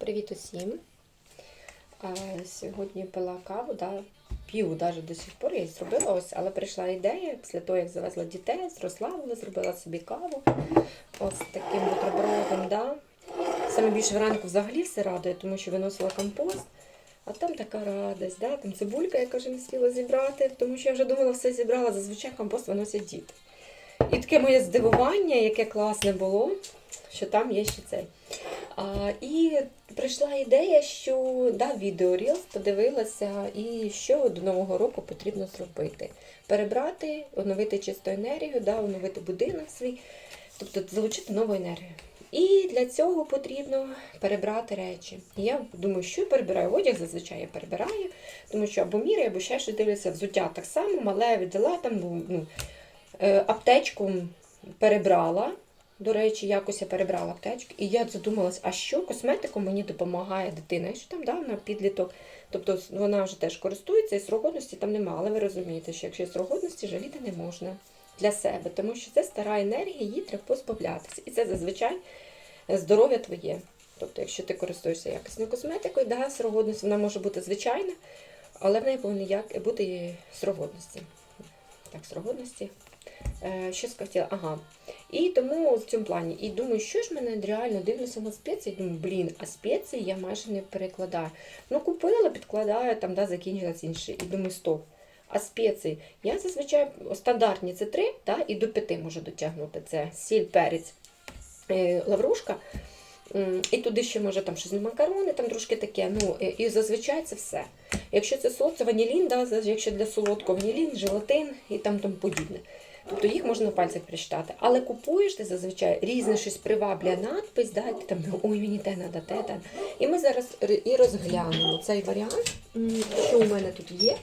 Привіт усім. Сьогодні пила каву, да, п'ю навіть до сих пор, я зробила ось, але прийшла ідея після того, як завезла дітей, зрославила, зробила собі каву. Ось таким бутербродом, да. Саме більше вранку взагалі все радує, тому що виносила компост. А там така радість, да? там цибулька, яка вже не спіла зібрати, тому що я вже думала, все зібрала, зазвичай компост виносять діти. І таке моє здивування, яке класне було, що там є ще цей. А, і прийшла ідея, що да, відео Reels подивилася, і що до Нового року потрібно зробити. Перебрати, оновити чисту енергію, да, оновити будинок свій, тобто залучити нову енергію. І для цього потрібно перебрати речі. Я думаю, що я перебираю одяг, зазвичай я перебираю, тому що або міряю, або ще щось дивлюся, взуття так само, мале віддала, там ну, е, аптечку перебрала. До речі, якось я перебрала аптечку, і я задумалась, а що косметиком мені допомагає дитина? Що там да, підліток. Тобто вона вже теж користується, і срок там немає. Але ви розумієте, що якщо срок годності, жаліти не можна для себе, тому що це стара енергія, її треба позбавлятися. І це зазвичай здоров'я твоє. Тобто, якщо ти користуєшся якісною косметикою, да, срок вона може бути звичайна, але в неї повинен як бути срок годності. Так, срок годності. Е, що сказала? Ага. І тому в цьому плані. І думаю, що ж мене реально дивлюся на спеції, думаю, блін, а спеції я майже не перекладаю. Ну, купила, підкладаю, там, да, закінчилось інше. І думаю, стоп. А спеції, я зазвичай стандартні це 3, да, і до 5 можу дотягнути. Це сіль, перець, е, лаврушка. І туди ще може там щось макарони, там трошки таке. Ну, е, і зазвичай це все. Якщо це солодце, ванілін, да, якщо для солодкого ванілін, желатин і там тому подібне. Тобто їх можна на пальцях перечитати. Але купуєш ти зазвичай різне щось приваблює надпис, да, ти там ой, мені те надо, те, те. І ми зараз і розглянемо цей варіант, що у мене тут є.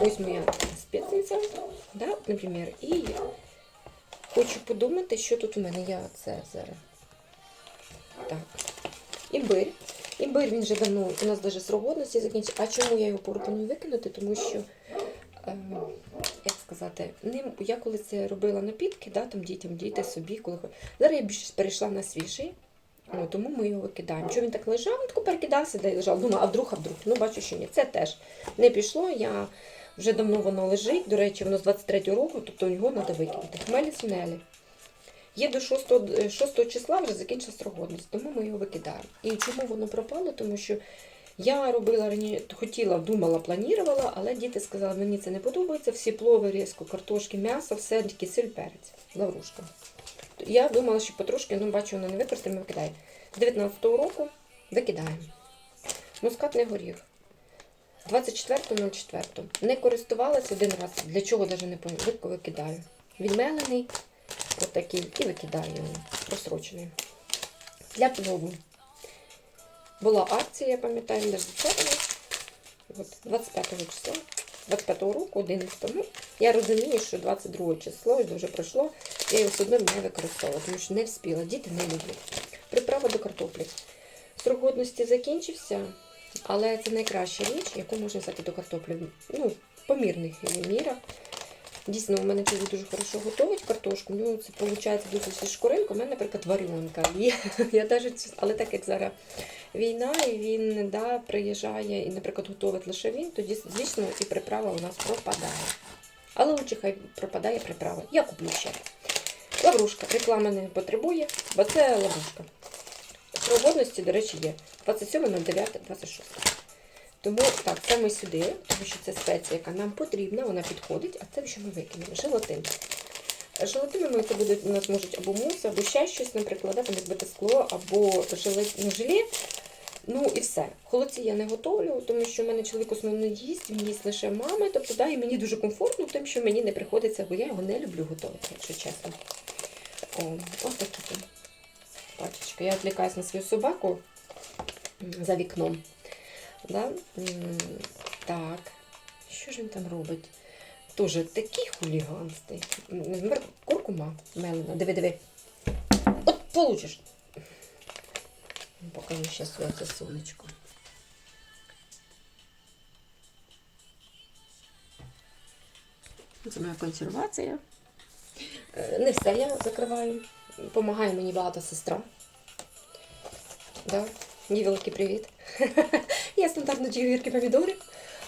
Ось моя спецниця, да, наприклад, і хочу подумати, що тут у мене є це зараз. Так. Імбир. Імбир він вже давно у нас навіть срок годності закінчив. А чому я його пропоную викинути? Тому що, е, сказати, ним, я коли це робила напітки, да, там дітям, діти собі, коли зараз я більше перейшла на свіжий, о, тому ми його викидаємо. Що він так лежав, він тако перекидався, де лежав. Думаю, а вдруг, а вдруг. Ну, бачу, що ні. Це теж не пішло. Я вже давно воно лежить. До речі, воно з 23-го року, тобто його треба викинути. Хмелі сунелі. Є до 6, 6 числа вже закінчилась срок годності, тому ми його викидаємо. І чому воно пропало? Тому що я робила раніше, хотіла, думала, планувала, але діти сказали, мені це не подобається. Всі плови, різко, картошки, м'ясо, все тільки сіль, перець, лаврушка. Я думала, що потрошки, ну бачу, воно не використає, ми викидаємо. З 19-го року викидаємо. Мускатний горіх. 24.04. Не користувалася один раз. Для чого навіть не. Видко викидаю. Відмелений. Отакий. І викидаю його. Просрочений. Для плову. Була акція, я пам'ятаю, звичайно. От 25 числа. 25 року, 11 ну, Я розумію, що 22 число і вже пройшло. Я його все одно не використовувала, тому що не вспіла. Діти не люблять. Приправа до картоплі. Срок годності закінчився, але це найкраща річ, яку можна взяти до картоплі. Ну, помірних мірах. Дійсно, у мене чоловік дуже хорошо готують картошку. Ну, це виходить дуже зі шкуринку. У мене, наприклад, варіонка. І я навіть, але так як зараз війна, і він да, приїжджає і, наприклад, готовить лише він, тоді, звісно, і приправа у нас пропадає. Але лучше хай пропадає приправа. Я куплю ще. Лаврушка. Реклама не потребує, бо це лаврушка. Срок годності, до речі, є 27.09.26. Тому так, це ми сюди, тому що це спеція, яка нам потрібна, вона підходить, а це що ми викинемо? Желатин. Желатином це буде у нас можуть або мус, або ще щось, наприклад, там якби скло, або желе, ну, желе. Ну і все. Холодці я не готовлю, тому що в мене чоловік основно їсть, він їсть лише мами, тобто да, і мені дуже комфортно, тим, що мені не приходиться, бо я його не люблю готувати, якщо чесно. О, ось такі пачечка. Я відвлікаюсь на свою собаку за вікном. Да? Так, що ж він там робить? Тоже такий хуліганстий. Куркума мелена. Диви, диви. От получиш. Покажу ще своє це сонечко. Це моя консервація. Е, Не все я закриваю. Помагає мені багато сестра. Да? Їй великий привіт. Я стандартно гірки помідори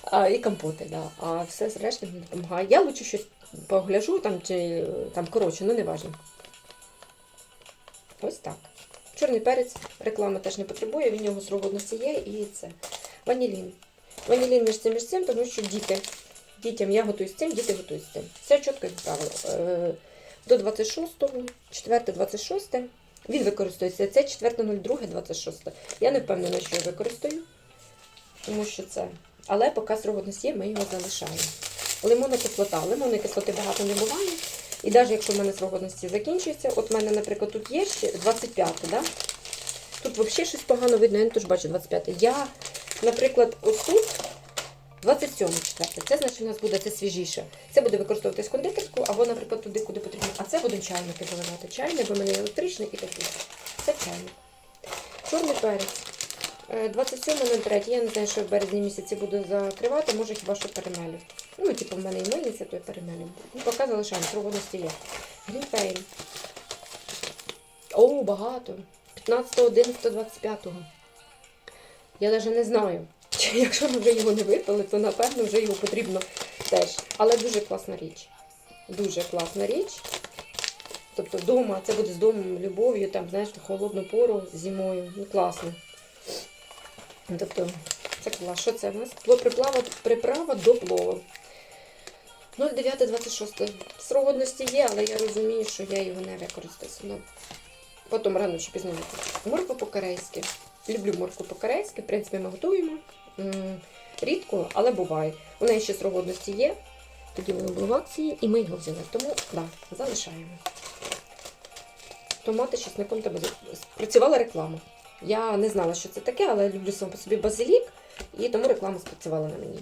а, і компоти, да. а все зрештою мені допомагає. Я лучше щось погляжу там, чи там коротше, ну не важливо. Ось так. Чорний перець, реклама теж не потребує, він його срок годності є і це. Ванілін. Ванілін між цим між цим, тому що діти. Дітям я готую з цим, діти готують з цим. Все чітко відправила. Е, До 26-го, 4-26. Він використовується. Це 4.02.26. Я не впевнена, що я використаю, тому що це. Але поки срок годності є, ми його залишаємо. Лимонна кислота. Лимонної кислоти багато не буває. І навіть якщо в мене срок закінчується, от в мене, наприклад, тут є ще 25, да? Тут взагалі щось погано видно, я не теж бачу 25. Я, наприклад, ось тут 27 четверте. Це значить у нас буде це свіжіше. Це буде використовуватись кондитерську, або, наприклад, туди, куди потрібно. А це будемо чайники заливати. Чайник, бо в мене електричний і такий. Це чайник. Чорний перець. Е, 27.03. Я не знаю, що в березні місяці буду закривати, може хіба що перемелю. Ну, типу, в мене і мильниця, то і перемелю. Ну, поки залишаємо, срок є. Грінфейн. О, багато. 15.11.25. Я навіть не знаю. Якщо ми вже його не випили, то напевно вже його потрібно теж. Але дуже класна річ. Дуже класна річ. Тобто вдома, це буде з домом, любов'ю, там, знаєш, холодну пору зимою. Ну, класно. Тобто, це клас. Що це у нас? Приплава, приправа до плову. 09.26. Срок годності є, але я розумію, що я його не використаю. Ну, потім рано чи пізно використаю. Морква по-корейськи. Люблю моркву по-корейськи. В принципі, ми готуємо. Рідко, але буває. У неї ще срок годності є. Тоді воно було в акції, і ми його взяли. Тому да, залишаємо. Томати з чесником та. Працювала реклама. Я не знала, що це таке, але я люблю сам по собі базилік, і тому реклама спрацювала на мені.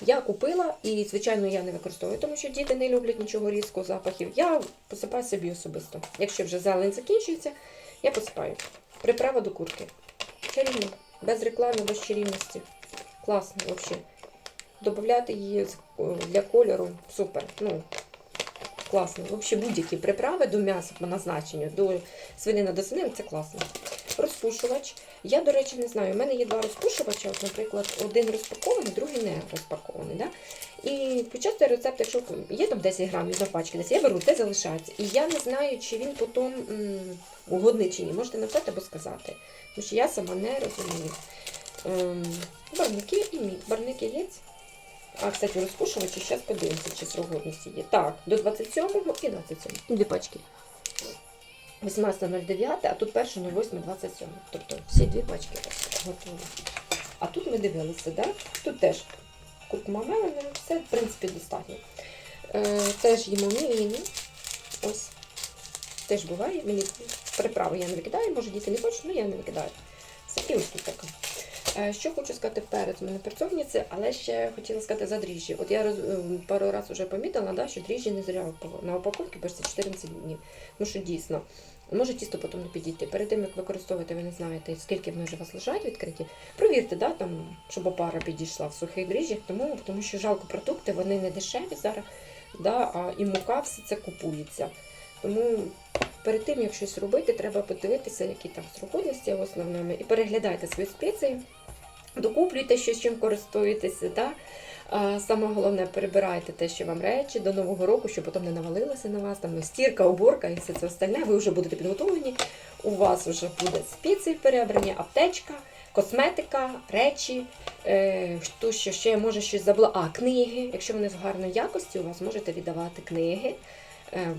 Я купила і, звичайно, я не використовую, тому що діти не люблять нічого різкого, запахів. Я посипаю собі особисто. Якщо вже зелень закінчується, я посипаю. Приправа до курки. Чарівно. Без реклами, без чарівності. Класно взагалі. Добавляти її для кольору супер. Ну, класно. Взагалі будь-які приправи до м'яса по назначенню, до свинина до свинини це класно. Розпушувач. Я, до речі, не знаю. У мене є два розпушувача. От, наприклад, один розпакований, другий не розпакований. Да? І почати рецепт, якщо є там 10 грамів на пачки, десь я беру, те залишається. І я не знаю, чи він потім угодний чи ні. Можете написати або сказати. Тому що я сама не розумію. Ем, барники і мій. Барник яєць. А, кстати, розпушувачі, зараз подивимося, чи срок годності є. Так, до 27-го і 27-го. Дві пачки. 18.09, а тут 1.08.27. Тобто всі дві пачки готові. А тут ми дивилися, да? тут теж куркума мелена, все, в принципі, достатньо. Е, теж їмо мівіни. Ось. Теж буває. Мені приправи я не викидаю, може діти не хочуть, але я не викидаю. Все, і ось тут така. Е, Що хочу сказати перед у мене перцовниці, але ще хотіла сказати за дріжджі. От я роз, е, пару разів вже помітила, да, що дріжджі не зря на упаковці пишеться 14 днів. Ну що дійсно, може тісто потім не підійти. Перед тим, як використовувати, ви не знаєте, скільки вони вже у вас лежать відкриті. Провірте, да, там, щоб опара підійшла в сухих дріжджах, тому, тому що жалко продукти, вони не дешеві зараз, да, а і мука все це купується. Тому перед тим, як щось робити, треба подивитися, які там срокодності в основному, і переглядайте свої спеції, докуплюйте щось, чим користуєтеся. Да? Саме головне, перебирайте те, що вам речі до Нового року, щоб потім не навалилося на вас, там стірка, уборка і все це остальне. Ви вже будете підготовлені. У вас вже буде спеції перебрані, аптечка, косметика, речі, е, що ще, може щось забула. А, книги. Якщо вони з гарної якості, у вас можете віддавати книги. Е,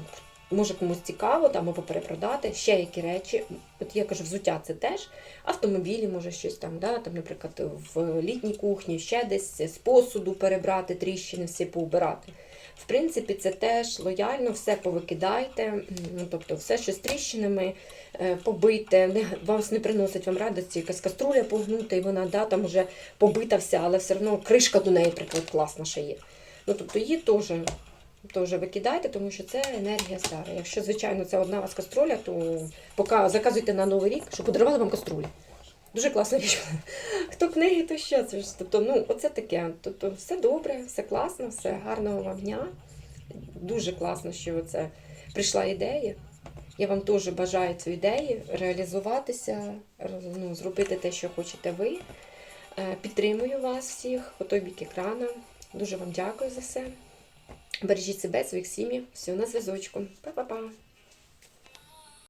Може комусь цікаво, там або перепродати, ще які речі. От я кажу, взуття це теж. Автомобілі, може щось там, да, там, наприклад, в літній кухні, ще десь з посуду перебрати, тріщини всі поубирати. В принципі, це теж лояльно, все повикидайте, ну, тобто все, що з тріщинами, е, побите, не, вас не приносить вам радості, якась каструля погнута, і вона да, там вже побита вся, але все одно кришка до неї, наприклад, класна ще є. Ну, тобто її теж теж викидайте, тому що це енергія стара. Якщо, звичайно, це одна у вас каструля, то поки заказуйте на Новий рік, щоб подарували вам каструлі. Дуже класна річ. Хто книги, то що це ж? Тобто, ну, оце таке. Тобто, все добре, все класно, все гарного вам дня. Дуже класно, що це прийшла ідея. Я вам теж бажаю цю ідею реалізуватися, ну, зробити те, що хочете ви. Е, Підтримую вас всіх по той бік екрану. Дуже вам дякую за все. Бережіть себе, своїх сім'ї. Все на зв'язочку. Па-па-па.